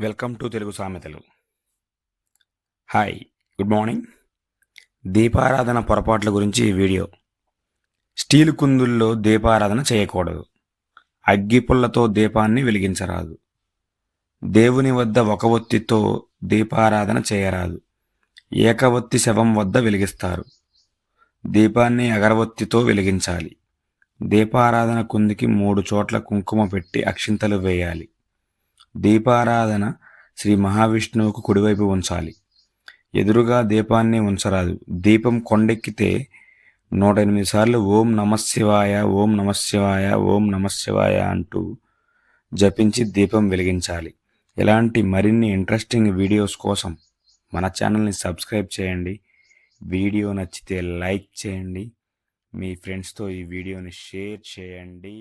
Welcome to Telugu సామెతలు. Hi good morning. దీపారాధన పొరపాట్ల గురించి వీడియో. స్టీల్ కుందుల్లో దీపారాధన చేయకూడదు. అగ్గిపుల్లతో దీపాన్ని వెలిగించరాదు. దేవుని వద్ద ఒక ఒత్తితో దీపారాధన చేయరాదు. ఏకవత్తి శవం వద్ద వెలిగిస్తారు. దీపాన్ని అగరవత్తితో వెలిగించాలి. దీపారాధన కుందికి మూడు చోట్ల కుంకుమ పెట్టి అక్షింతలు వేయాలి. దీపారాధన శ్రీ మహావిష్ణువుకు కుడివైపు ఉంచాలి. ఎదురుగా దీపాన్ని ఉంచరాదు. దీపం కొండెక్కితే నూట ఎనిమిది సార్లు ఓం నమశివాయ ఓం నమశివాయ ఓం నమశివాయ అంటూ జపించి దీపం వెలిగించాలి. ఇలాంటి మరిన్ని ఇంట్రెస్టింగ్ వీడియోస్ కోసం మన ఛానల్ని సబ్స్క్రైబ్ చేయండి. వీడియో నచ్చితే లైక్ చేయండి. మీ ఫ్రెండ్స్తో ఈ వీడియోని షేర్ చేయండి.